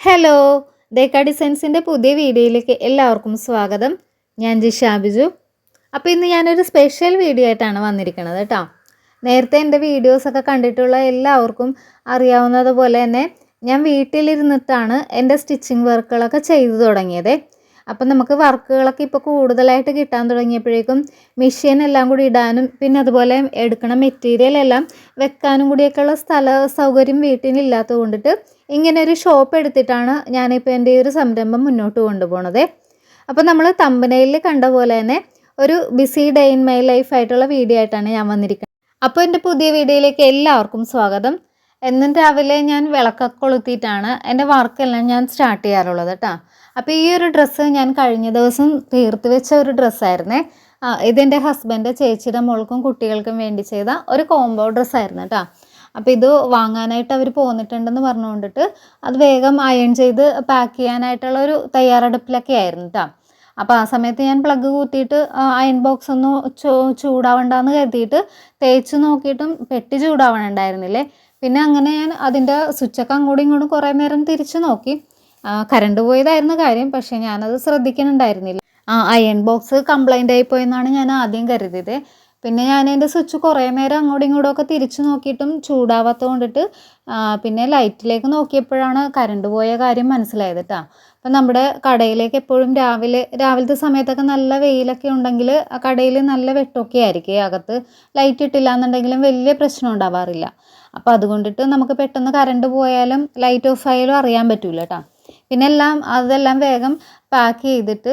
Hello ദേക്ക ഡിസൈൻസിന്റെ പുതിയ വീഡിയോയിലേക്ക് എല്ലാവർക്കും സ്വാഗതം. ഞാൻ ജിഷ ബിജു. അപ്പോൾ ഇന്ന് ഞാനൊരു സ്പെഷ്യൽ വീഡിയോ ആയിട്ടാണ് വന്നിരിക്കുന്നത് കേട്ടോ നേരത്തെ എന്റെ വീഡിയോസൊക്കെ കണ്ടിട്ടുള്ള എല്ലാവർക്കും അറിയാവുന്നതുപോലെ തന്നെ ഞാൻ വീട്ടിലിരുന്നിട്ടാണ് എന്റെ സ്റ്റിച്ചിങ് വർക്കുകളൊക്കെ ചെയ്തു തുടങ്ങിയത്. അപ്പം നമുക്ക് വർക്കുകളൊക്കെ ഇപ്പോൾ കൂടുതലായിട്ട് കിട്ടാൻ തുടങ്ങിയപ്പോഴേക്കും മെഷീൻ എല്ലാം കൂടി ഇടാനും പിന്നെ അതുപോലെ എടുക്കണ മെറ്റീരിയൽ എല്ലാം വെക്കാനും കൂടിയൊക്കെയുള്ള സ്ഥല സൗകര്യം വീട്ടിലില്ലാത്തത് കൊണ്ടിട്ട് ഇങ്ങനെ ഒരു ഷോപ്പ് എടുത്തിട്ടാണ് ഞാനിപ്പോൾ എന്റെ ഈ ഒരു സംരംഭം മുന്നോട്ട് കൊണ്ടുപോകണത് അപ്പോൾ നമ്മൾ തമ്പനയിൽ കണ്ട പോലെ തന്നെ ഒരു busy day in my life ആയിട്ടുള്ള വീഡിയോ ആയിട്ടാണ് ഞാൻ വന്നിരിക്കുന്നത്. അപ്പോൾ എന്റെ പുതിയ വീഡിയോയിലേക്ക് എല്ലാവർക്കും സ്വാഗതം. എന്നും രാവിലെ ഞാൻ വിളക്കൊക്കെ കൊളുത്തിയിട്ടാണ് എന്റെ വർക്കെല്ലാം ഞാൻ സ്റ്റാർട്ട് ചെയ്യാറുള്ളത് കേട്ടോ അപ്പോൾ ഈ ഒരു ഡ്രസ്സ് ഞാൻ കഴിഞ്ഞ ദിവസം തീർത്ത് വെച്ച ഒരു ഡ്രസ്സായിരുന്നേ. ഇതെന്റെ ഹസ്ബൻഡ് ചേച്ചിയുടെ മോൾക്കും കുട്ടികൾക്കും വേണ്ടി ചെയ്ത ഒരു കോംബോ ഡ്രസ്സായിരുന്നു കേട്ടോ അപ്പോൾ ഇത് വാങ്ങാനായിട്ട് അവർ പോന്നിട്ടുണ്ടെന്ന് പറഞ്ഞുകൊണ്ടിട്ട് അത് വേഗം അയൺ ചെയ്ത് പാക്ക് ചെയ്യാനായിട്ടുള്ള ഒരു തയ്യാറെടുപ്പിലൊക്കെ ആയിരുന്നു കേട്ടോ അപ്പോൾ ആ സമയത്ത് ഞാൻ പ്ലഗ് കൂത്തിയിട്ട് അയൺ ബോക്സ് ഒന്ന് ചൂടാവണ്ടെന്ന് കരുതിയിട്ട് തേച്ച് നോക്കിയിട്ടും പെട്ടി ചൂടാവണുണ്ടായിരുന്നില്ലേ. പിന്നെ അങ്ങനെ ഞാൻ അതിന്റെ സ്വിച്ചൊക്കെ അങ്ങോട്ടും ഇങ്ങോട്ടും കുറേ നേരം തിരിച്ച് നോക്കി. കറണ്ട് പോയതായിരുന്നു കാര്യം പക്ഷേ ഞാനത് ശ്രദ്ധിക്കുന്നുണ്ടായിരുന്നില്ല ആ അയൺ ബോക്സ് കംപ്ലൈന്റ് ആയിപ്പോയെന്നാണ് ഞാൻ ആദ്യം കരുതിയത്. പിന്നെ ഞാൻ എന്റെ സ്വിച്ച് കുറേ നേരം അങ്ങോട്ടും ഇങ്ങോട്ടും ഒക്കെ തിരിച്ചു നോക്കിയിട്ടും ചൂടാവാത്ത കൊണ്ടിട്ട് പിന്നെ ലൈറ്റിലേക്ക് നോക്കിയപ്പോഴാണ് കറണ്ട് പോയ കാര്യം മനസ്സിലായത് കേട്ടോ അപ്പം നമ്മുടെ കടയിലേക്ക് എപ്പോഴും രാവിലെ രാവിലത്തെ സമയത്തൊക്കെ നല്ല വെയിലൊക്കെ ഉണ്ടെങ്കിൽ കടയിൽ നല്ല വെട്ടൊക്കെ ആയിരിക്കും. അകത്ത് ലൈറ്റ് ഇട്ടില്ല എന്നുണ്ടെങ്കിലും വലിയ പ്രശ്നം ഉണ്ടാവാറില്ല. അപ്പോൾ അതുകൊണ്ടിട്ട് നമുക്ക് പെട്ടെന്ന് കറണ്ട് പോയാലും ലൈറ്റ് ഓഫ് ആയാലും അറിയാൻ പറ്റൂല കേട്ടോ പിന്നെ എല്ലാം അതെല്ലാം വേഗം പാക്ക് ചെയ്തിട്ട്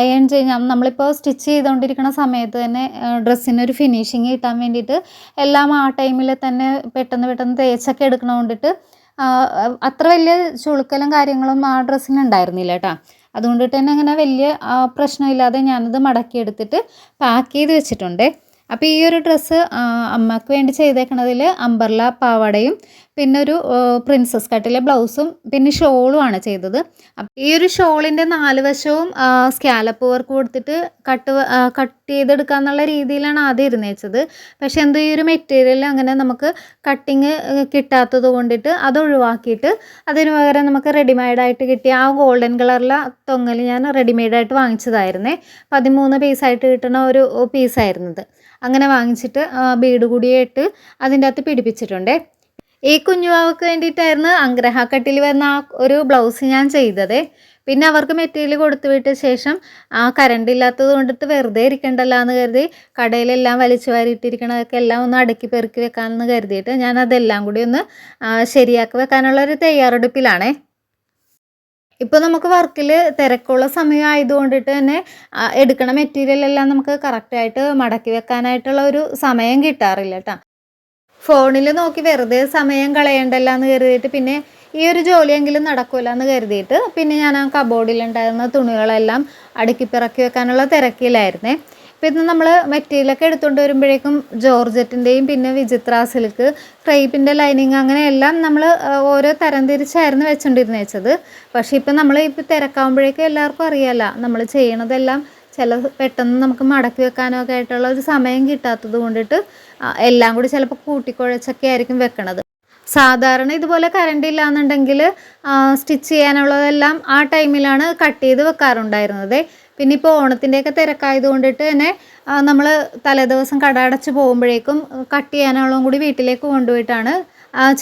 അയൺ ചെയ്യാം നമ്മളിപ്പോൾ സ്റ്റിച്ച് ചെയ്തുകൊണ്ടിരിക്കുന്ന സമയത്ത് തന്നെ ഡ്രസ്സിനൊരു ഫിനിഷിങ് കിട്ടാൻ വേണ്ടിയിട്ട് എല്ലാം ആ ടൈമിൽ തന്നെ പെട്ടെന്ന് പെട്ടെന്ന് തേച്ചൊക്കെ എടുക്കണ കൊണ്ടിട്ട് അത്ര വലിയ ചുളുക്കലും കാര്യങ്ങളും ആ ഡ്രസ്സിന് ഉണ്ടായിരുന്നില്ല കേട്ടോ അതുകൊണ്ട് തന്നെ അങ്ങനെ വലിയ പ്രശ്നമില്ലാതെ ഞാനത് മടക്കിയെടുത്തിട്ട് പാക്ക് ചെയ്ത് വെച്ചിട്ടുണ്ട്. അപ്പോൾ ഈ ഒരു ഡ്രസ്സ് അമ്മയ്ക്ക് വേണ്ടി ചെയ്തേക്കണതിൽ അമ്പർല പാവാടയും പിന്നെ ഒരു പ്രിൻസസ് കട്ടിലെ ബ്ലൗസും പിന്നെ ഷോളും ആണ് ചെയ്തത്. ഈ ഒരു ഷോളിന്റെ നാല് വശവും സ്കാലപ്പ് വർക്ക് കൊടുത്തിട്ട് കട്ട് കട്ട് ചെയ്തെടുക്കുക രീതിയിലാണ് ആദ്യം ഇരുന്നേച്ചത്. പക്ഷേ എന്തോ ഈ ഒരു മെറ്റീരിയൽ അങ്ങനെ നമുക്ക് കട്ടിങ് കിട്ടാത്തത് കൊണ്ടിട്ട് അത് ഒഴിവാക്കിയിട്ട് അതിന് പകരം നമുക്ക് റെഡിമെയ്ഡായിട്ട് കിട്ടിയ ആ ഗോൾഡൻ കളറിലെ തൊങ്ങൽ ഞാൻ റെഡിമെയ്ഡായിട്ട് വാങ്ങിച്ചതായിരുന്നേ. പതിമൂന്ന് പീസായിട്ട് കിട്ടുന്ന ഒരു പീസായിരുന്നത് അങ്ങനെ വാങ്ങിച്ചിട്ട് ബീഡ് കൂടിയിട്ട് അതിന്റെ അകത്ത് പിടിപ്പിച്ചിട്ടുണ്ടേ. ഈ കുഞ്ഞുവാവക്ക് വേണ്ടിയിട്ടായിരുന്നു അഗ്രഹക്കട്ടിൽ വന്ന ആ ഒരു ബ്ലൗസ് ഞാൻ ചെയ്തത്. പിന്നെ അവർക്ക് മെറ്റീരിയൽ കൊടുത്തു വിട്ട ശേഷം ആ കറണ്ട് ഇല്ലാത്തത് കൊണ്ടിട്ട് വെറുതെ ഇരിക്കണ്ടല്ലോ എന്ന് കരുതി കടയിലെല്ലാം വലിച്ചു വാരിയിട്ടിരിക്കണതൊക്കെ എല്ലാം ഒന്ന് അടുക്കി പെറുക്കി വെക്കാമെന്ന് കരുതിയിട്ട് ഞാൻ അതെല്ലാം കൂടി ഒന്ന് ശരിയാക്കി വെക്കാനുള്ള ഒരു തയ്യാറെടുപ്പിലാണേ. ഇപ്പോൾ നമുക്ക് വർക്കിൽ തിരക്കുള്ള സമയം ആയതുകൊണ്ടിട്ട് തന്നെ എടുക്കണ മെറ്റീരിയൽ എല്ലാം നമുക്ക് കറക്റ്റായിട്ട് മടക്കി വെക്കാനായിട്ടുള്ള ഒരു സമയം കിട്ടാറില്ല കേട്ടോ ഫോണിൽ നോക്കി വെറുതെ സമയം കളയണ്ടല്ല എന്ന് കരുതിയിട്ട് പിന്നെ ഈ ഒരു ജോലിയെങ്കിലും നടക്കൂല എന്ന് കരുതിയിട്ട് പിന്നെ ഞാൻ ആ കബോർഡിലുണ്ടായിരുന്ന തുണികളെല്ലാം അടുക്കിപ്പിറക്കി വെക്കാനുള്ള തിരക്കിലായിരുന്നേ. ഇപ്പം ഇത് നമ്മൾ മെറ്റീരിയലൊക്കെ എടുത്തുകൊണ്ട് വരുമ്പോഴേക്കും ജോർജറ്റിന്റെയും പിന്നെ വിചിത്ര സിൽക്ക് ക്രൈപ്പിന്റെ ലൈനിങ് അങ്ങനെയെല്ലാം നമ്മൾ ഓരോ തരം തിരിച്ചായിരുന്നു വെച്ചുകൊണ്ടിരുന്നേച്ചത് പക്ഷേ ഇപ്പം നമ്മൾ ഇപ്പം തിരക്കാവുമ്പോഴേക്കും എല്ലാവർക്കും അറിയാമല്ല നമ്മൾ ചെയ്യണതെല്ലാം ചില പെട്ടെന്ന് നമുക്ക് മടക്കി വെക്കാനോ ഒക്കെ ആയിട്ടുള്ള ഒരു സമയം കിട്ടാത്തത് കൊണ്ടിട്ട് എല്ലാം കൂടി ചിലപ്പോൾ കൂട്ടിക്കുഴച്ചൊക്കെ ആയിരിക്കും വെക്കണത്. സാധാരണ ഇതുപോലെ കറണ്ട് ഇല്ലാന്നുണ്ടെങ്കിൽ സ്റ്റിച്ച് ചെയ്യാനുള്ളതെല്ലാം ആ ടൈമിലാണ് കട്ട് ചെയ്ത് വെക്കാറുണ്ടായിരുന്നത്. പിന്നെ ഇപ്പോൾ ഓണത്തിന്റെയൊക്കെ തിരക്കായത് കൊണ്ടിട്ട് തന്നെ നമ്മൾ തലേദിവസം കട അടച്ച് പോകുമ്പോഴേക്കും കട്ട് ചെയ്യാനുള്ളതും കൂടി വീട്ടിലേക്ക് കൊണ്ടുപോയിട്ടാണ്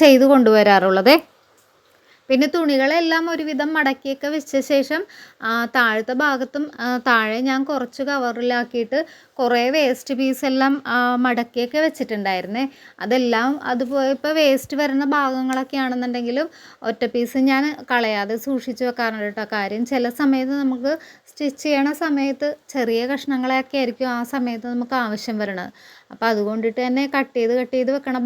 ചെയ്ത് കൊണ്ടുവരാറുള്ളത്. പിന്നെ തുണികളെല്ലാം ഒരുവിധം മടക്കിയൊക്കെ വെച്ച ശേഷം താഴത്തെ ഭാഗത്തും താഴെ ഞാൻ കുറച്ച് കവറിലാക്കിയിട്ട് കുറേ വേസ്റ്റ് പീസെല്ലാം മടക്കിയൊക്കെ വെച്ചിട്ടുണ്ടായിരുന്നേ. അതെല്ലാം അതുപോലെ ഇപ്പോൾ വേസ്റ്റ് വരുന്ന ഭാഗങ്ങളൊക്കെ ആണെന്നുണ്ടെങ്കിലും ഒറ്റ പീസ് ഞാൻ കളയാതെ സൂക്ഷിച്ച് വെക്കാറുണ്ട് കേട്ടോ കാര്യം ചില സമയത്ത് നമുക്ക് സ്റ്റിച്ച് ചെയ്യണ സമയത്ത് ചെറിയ കഷ്ണങ്ങളെയൊക്കെ ആയിരിക്കും ആ സമയത്ത് നമുക്ക് ആവശ്യം വരണത്. അപ്പോൾ അതുകൊണ്ടിട്ട് തന്നെ കട്ട് ചെയ്ത് കട്ട് ചെയ്ത് വെക്കണ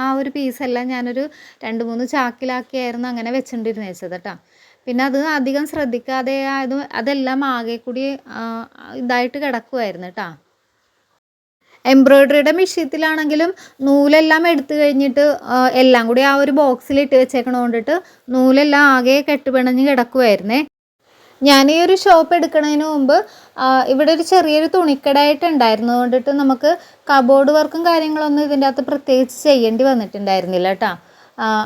ആ ഒരു പീസെല്ലാം ഞാനൊരു രണ്ട് മൂന്ന് ചാക്കിലാക്കിയായിരുന്നു അങ്ങനെ വെച്ചുകൊണ്ടിരുന്നത് വെച്ചത് കേട്ടോ പിന്നെ അത് അധികം ശ്രദ്ധിക്കാതെ ആയത് അതെല്ലാം ആകെ കൂടി ഇതായിട്ട് കിടക്കുമായിരുന്നു കേട്ടോ എംബ്രോയ്ഡറിയുടെ വിഷയത്തിലാണെങ്കിലും നൂലെല്ലാം എടുത്തു കഴിഞ്ഞിട്ട് എല്ലാം കൂടി ആ ഒരു ബോക്സിൽ ഇട്ട് വെച്ചേക്കണ കൊണ്ടിട്ട് നൂലെല്ലാം ആകെ കെട്ടുപിണഞ്ഞ് കിടക്കുമായിരുന്നേ ഞാൻ ഈ ഒരു ഷോപ്പ് എടുക്കുന്നതിന് മുമ്പ് ഇവിടെ ഒരു ചെറിയൊരു തുണിക്കടയായിട്ടുണ്ടായിരുന്നു കൊണ്ടിട്ട് നമുക്ക് കബോർഡ് വർക്കും കാര്യങ്ങളൊന്നും ഇതിന്റെ അകത്ത് പ്രത്യേകിച്ച് ചെയ്യേണ്ടി വന്നിട്ടുണ്ടായിരുന്നില്ല കേട്ടോ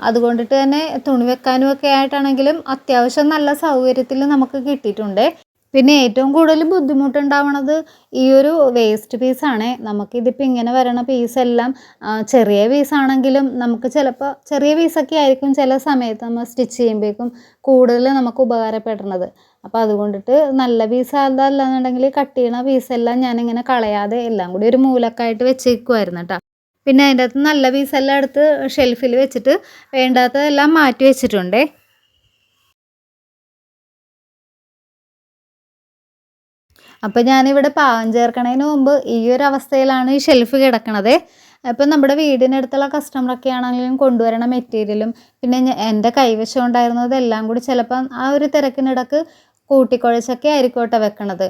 അതുകൊണ്ടിട്ട് തന്നെ തുണി വെക്കാനും ഒക്കെ ആയിട്ടാണെങ്കിലും അത്യാവശ്യം നല്ല സൗകര്യത്തിൽ നമുക്ക് കിട്ടിയിട്ടുണ്ട്. പിന്നെ ഏറ്റവും കൂടുതൽ ബുദ്ധിമുട്ടുണ്ടാവണത് ഈ ഒരു വേസ്റ്റ് പീസാണ് നമുക്കിതിപ്പോൾ ഇങ്ങനെ വരണ പീസെല്ലാം ചെറിയ പീസാണെങ്കിലും നമുക്ക് ചിലപ്പോൾ ചെറിയ പീസൊക്കെ ആയിരിക്കും ചില സമയത്ത് നമ്മൾ സ്റ്റിച്ച് ചെയ്യുമ്പോഴേക്കും കൂടുതൽ നമുക്ക് ഉപകാരപ്പെടുന്നത്. അപ്പോൾ അതുകൊണ്ടിട്ട് നല്ല പീസ് അതല്ലാന്നുണ്ടെങ്കിൽ കട്ട് ചെയ്യണ പീസെല്ലാം ഞാനിങ്ങനെ കളയാതെ എല്ലാം കൂടി ഒരു മൂലക്കായിട്ട് വെച്ചേക്കുമായിരുന്നു കേട്ടോ പിന്നെ അതിന്റെ അകത്ത് നല്ല പീസെല്ലാം എടുത്ത് ഷെൽഫിൽ വെച്ചിട്ട് വേണ്ടാത്തതെല്ലാം മാറ്റി വെച്ചിട്ടുണ്ടേ. അപ്പോൾ ഞാനിവിടെ പാകം ചേർക്കണതിന് മുമ്പ് ഈ ഒരു അവസ്ഥയിലാണ് ഈ ഷെൽഫ് കിടക്കണത്. അപ്പോൾ നമ്മുടെ വീടിനടുത്തുള്ള കസ്റ്റമറൊക്കെ ആണെങ്കിലും കൊണ്ടുവരണ മെറ്റീരിയലും പിന്നെ എന്റെ കൈവശം ഉണ്ടായിരുന്നത് എല്ലാം കൂടി ചിലപ്പം ആ ഒരു തിരക്കിനിടക്ക് കൂട്ടിക്കുഴച്ചൊക്കെ ആയിരിക്കോട്ടെ വെക്കണത്.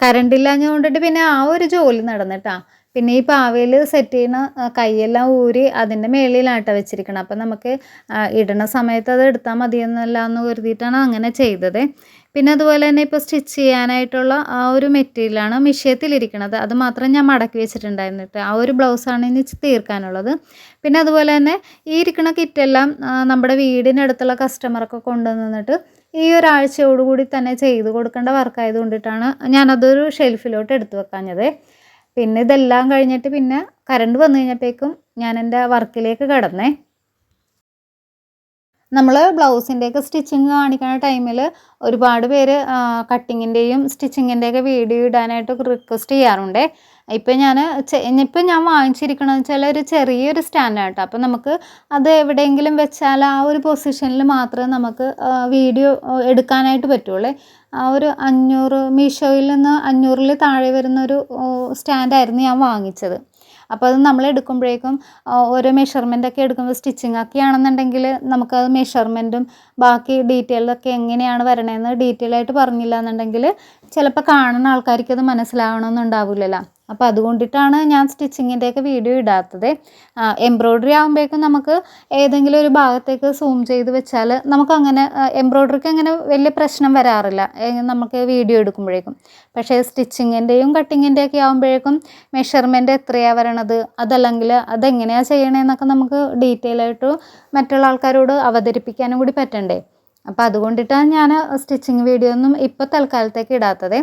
കറണ്ടില്ലാഞ്ഞുകൊണ്ടിട്ട് പിന്നെ ആ ഒരു ജോലി നടന്നിട്ടാ. പിന്നെ ഈ പാവയിൽ സെറ്റ് ചെയ്യുന്ന കൈയെല്ലാം ഊരി അതിന്റെ മേളിലാട്ട വെച്ചിരിക്കണം. അപ്പം നമുക്ക് ഇടണ സമയത്ത് അത് എടുത്താൽ മതിയെന്നല്ല എന്ന് കരുതിയിട്ടാണ് അങ്ങനെ ചെയ്തത്. പിന്നെ അതുപോലെ തന്നെ ഇപ്പോൾ സ്റ്റിച്ച് ചെയ്യാനായിട്ടുള്ള ആ ഒരു മെറ്റീരിയലാണ് മിഷ്യത്തിലിരിക്കുന്നത് അത് മാത്രം ഞാൻ മടക്കി വെച്ചിട്ടുണ്ടായിരുന്നിട്ട് ആ ഒരു ബ്ലൗസാണ് ഇനി തീർക്കാനുള്ളത്. പിന്നെ അതുപോലെ തന്നെ ഈ ഇരിക്കുന്ന കിറ്റെല്ലാം നമ്മുടെ വീടിനടുത്തുള്ള കസ്റ്റമറൊക്കെ കൊണ്ടുവന്നിട്ട് ഈ ഒരാഴ്ചയോടുകൂടി തന്നെ ചെയ്ത് കൊടുക്കേണ്ട വർക്കായത് കൊണ്ടിട്ടാണ് ഞാനതൊരു ഷെൽഫിലോട്ട് എടുത്തു വെക്കാഞ്ഞത്. പിന്നെ ഇതെല്ലാം കഴിഞ്ഞിട്ട് പിന്നെ കറണ്ട് വന്നു കഴിഞ്ഞപ്പോഴേക്കും ഞാൻ എന്റെ വർക്കിലേക്ക് കടന്നേ. നമ്മൾ ബ്ലൗസിന്റെയൊക്കെ സ്റ്റിച്ചിങ് കാണിക്കുന്ന ടൈമിൽ ഒരുപാട് പേര് കട്ടിങ്ങിന്റെയും സ്റ്റിച്ചിങ്ങിന്റെയൊക്കെ വീഡിയോ ഇടാനായിട്ട് റിക്വസ്റ്റ് ചെയ്യാറുണ്ട്. ഇപ്പം ഞാൻ ഇപ്പം ഞാൻ വാങ്ങിച്ചിരിക്കണമെന്ന് വെച്ചാൽ ഒരു ചെറിയൊരു സ്റ്റാൻഡാണ് അപ്പം നമുക്ക് അത് എവിടെയെങ്കിലും വെച്ചാൽ ആ ഒരു പൊസിഷനിൽ മാത്രമേ നമുക്ക് വീഡിയോ എടുക്കാനായിട്ട് പറ്റുള്ളൂ. ആ ഒരു അഞ്ഞൂറ് മീഷോയിൽ നിന്ന് അഞ്ഞൂറിൽ താഴെ വരുന്നൊരു സ്റ്റാൻഡായിരുന്നു ഞാൻ വാങ്ങിച്ചത്. അപ്പോൾ അത് നമ്മൾ എടുക്കുമ്പോഴേക്കും ഓരോ മെഷർമെന്റൊക്കെ എടുക്കുമ്പോൾ സ്റ്റിച്ചിങ് ഒക്കെ ആണെന്നുണ്ടെങ്കിൽ നമുക്കത് മെഷർമെന്റും ബാക്കി ഡീറ്റെയിലൊക്കെ എങ്ങനെയാണ് വരണതെന്ന് ഡീറ്റെയിൽ ആയിട്ട് പറഞ്ഞില്ല എന്നുണ്ടെങ്കിൽ ചിലപ്പോൾ കാണുന്ന ആൾക്കാർക്ക് അത് മനസ്സിലാവണമെന്നുണ്ടാവില്ലല്ലോ. അപ്പോൾ അതുകൊണ്ടിട്ടാണ് ഞാൻ സ്റ്റിച്ചിങ്ങിന്റെയൊക്കെ വീഡിയോ ഇടാത്തത്. എംബ്രോയ്ഡറി ആകുമ്പോഴേക്കും നമുക്ക് ഏതെങ്കിലും ഒരു ഭാഗത്തേക്ക് സൂം ചെയ്ത് വെച്ചാൽ നമുക്കങ്ങനെ എംബ്രോയ്ഡറിക്ക് അങ്ങനെ വലിയ പ്രശ്നം വരാറില്ല. നമുക്ക് വീഡിയോ എടുക്കുമ്പോഴേക്കും. പക്ഷേ സ്റ്റിച്ചിങ്ങിന്റെയും കട്ടിങ്ങിന്റെയൊക്കെ ആകുമ്പോഴേക്കും മെഷർമെന്റ് എത്രയാണ് വരണത് അതല്ലെങ്കിൽ അതെങ്ങനെയാണ് ചെയ്യണതെന്നൊക്കെ നമുക്ക് ഡീറ്റെയിൽ ആയിട്ട് മറ്റുള്ള ആൾക്കാരോട് അവതരിപ്പിക്കാനും കൂടി പറ്റണ്ടേ. അപ്പോൾ അതുകൊണ്ടിട്ടാണ് ഞാൻ സ്റ്റിച്ചിങ് വീഡിയോ ഒന്നും ഇപ്പോൾ തൽക്കാലത്തേക്ക് ഇടാത്തത്.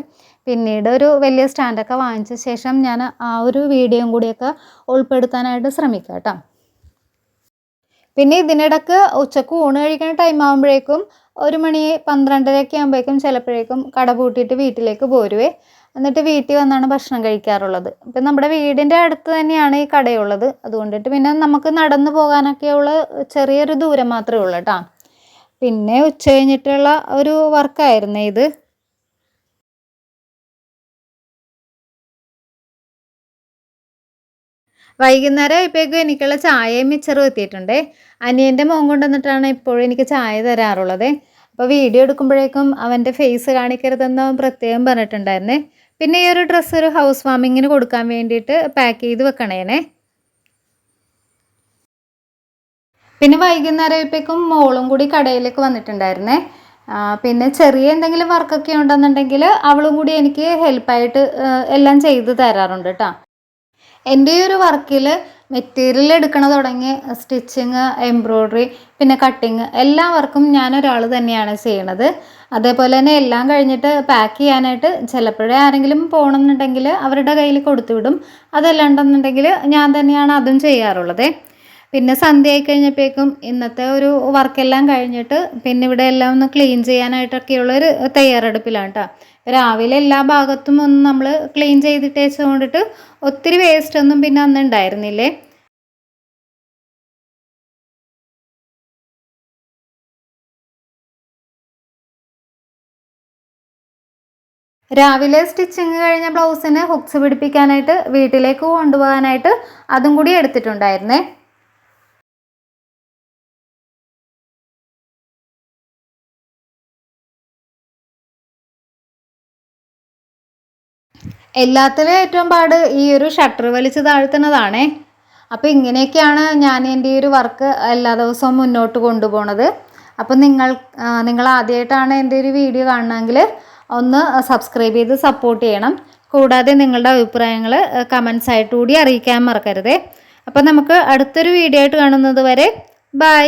പിന്നീട് ഒരു വലിയ സ്റ്റാൻഡൊക്കെ വാങ്ങിച്ച ശേഷം ഞാൻ ആ ഒരു വീഡിയോയും കൂടിയൊക്കെ ഉൾപ്പെടുത്താനായിട്ട് ശ്രമിക്കാം കേട്ടോ. പിന്നെ ഇതിനിടക്ക് ഉച്ചയ്ക്ക് ഊണ് കഴിക്കുന്ന ടൈം ആകുമ്പോഴേക്കും ഒരു മണി പന്ത്രണ്ടരയൊക്കെ ആകുമ്പോഴേക്കും ചിലപ്പോഴേക്കും കട പൂട്ടിയിട്ട് വീട്ടിലേക്ക് പോരുവേ. എന്നിട്ട് വീട്ടിൽ വന്നാണ് ഭക്ഷണം കഴിക്കാറുള്ളത്. ഇപ്പം നമ്മുടെ വീടിന്റെ അടുത്ത് തന്നെയാണ് ഈ കടയുള്ളത്. അതുകൊണ്ടിട്ട് പിന്നെ നമുക്ക് നടന്നു പോകാനൊക്കെയുള്ള ചെറിയൊരു ദൂരം മാത്രമേ ഉള്ളൂ കേട്ടോ. പിന്നെ ഉച്ച കഴിഞ്ഞിട്ടുള്ള ഒരു വർക്കായിരുന്നു ഇത്. വൈകുന്നേരം ആയപ്പോഴേക്കും എനിക്കുള്ള ചായയും മിച്ചറും എത്തിയിട്ടുണ്ട്. അനിയന്റെ മോൻ കൊണ്ടുവന്നിട്ടാണ് ഇപ്പോഴും എനിക്ക് ചായ തരാറുള്ളത്. അപ്പോൾ വീഡിയോ എടുക്കുമ്പോഴേക്കും അവന്റെ ഫേസ് കാണിക്കരുതെന്ന് അവൻ പ്രത്യേകം പറഞ്ഞിട്ടുണ്ടായിരുന്നേ. പിന്നെ ഈ ഒരു ഡ്രസ്സ് ഒരു ഹൗസ് വാമിങ്ങിന് കൊടുക്കാൻ വേണ്ടിയിട്ട് പാക്ക് ചെയ്ത് വെക്കണേനെ. പിന്നെ വൈകുന്നേരം ആയപ്പോഴേക്കും മോളും കൂടി കടയിലേക്ക് വന്നിട്ടുണ്ടായിരുന്നേ. പിന്നെ ചെറിയ എന്തെങ്കിലും വർക്കൊക്കെ ഉണ്ടെന്നുണ്ടെങ്കിൽ അവളും കൂടി എനിക്ക് ഹെൽപ്പായിട്ട് എല്ലാം ചെയ്തു തരാറുണ്ട് കേട്ടോ എന്റെ ഈ ഒരു വർക്കിൽ മെറ്റീരിയൽ എടുക്കണ തുടങ്ങി സ്റ്റിച്ചിങ് എംബ്രോയ്ഡറി പിന്നെ കട്ടിങ് എല്ലാ വർക്കും ഞാൻ ഒരാൾ തന്നെയാണ് ചെയ്യണത്. അതേപോലെ തന്നെ എല്ലാം കഴിഞ്ഞിട്ട് പാക്ക് ചെയ്യാനായിട്ട് ചിലപ്പോഴേ ആരെങ്കിലും പോകണമെന്നുണ്ടെങ്കിൽ അവരുടെ കയ്യിൽ കൊടുത്തു വിടും. അതല്ലാണ്ടെന്നുണ്ടെങ്കിൽ ഞാൻ തന്നെയാണ് അതും ചെയ്യാറുള്ളത്. പിന്നെ സന്ധ്യ ആയി കഴിഞ്ഞപ്പോഴേക്കും ഇന്നത്തെ ഒരു വർക്കെല്ലാം കഴിഞ്ഞിട്ട് പിന്നെ ഇവിടെ എല്ലാം ഒന്ന് ക്ലീൻ ചെയ്യാനായിട്ടൊക്കെയുള്ള ഒരു തയ്യാറെടുപ്പിലാണ് കേട്ടോ രാവിലെ എല്ലാ ഭാഗത്തും ഒന്ന് നമ്മൾ ക്ലീൻ ചെയ്തിട്ട് വെച്ചുകൊണ്ടിട്ട് ഒത്തിരി വേസ്റ്റ് ഒന്നും പിന്നെ അന്ന് ഉണ്ടായിരുന്നില്ലേ? രാവിലെ സ്റ്റിച്ചിങ് കഴിഞ്ഞ ബ്ലൗസിന് ഹുക്സ് പിടിപ്പിക്കാനായിട്ട് വീട്ടിലേക്ക് കൊണ്ടുപോകാനായിട്ട് അതും കൂടി എടുത്തിട്ടുണ്ടായിരുന്നേ. എല്ലാത്തിലും ഏറ്റവും പാട് ഈ ഒരു ഷട്ടർ വലിച്ച് താഴ്ത്തുന്നതാണേ അപ്പോൾ ഇങ്ങനെയൊക്കെയാണ് ഞാൻ എന്റെ ഈ ഒരു വർക്ക് എല്ലാ ദിവസവും മുന്നോട്ട് കൊണ്ടുപോണത്. അപ്പോൾ നിങ്ങൾ നിങ്ങൾ ആദ്യമായിട്ടാണ് എന്റെ ഒരു വീഡിയോ കാണണമെങ്കിൽ ഒന്ന് സബ്സ്ക്രൈബ് ചെയ്ത് സപ്പോർട്ട് ചെയ്യണം. കൂടാതെ നിങ്ങളുടെ അഭിപ്രായങ്ങൾ കമൻസ് ആയിട്ട് കൂടി അറിയിക്കാൻ മറക്കരുതേ. അപ്പോൾ നമുക്ക് അടുത്തൊരു വീഡിയോ ആയിട്ട് കാണുന്നത് വരെ ബൈ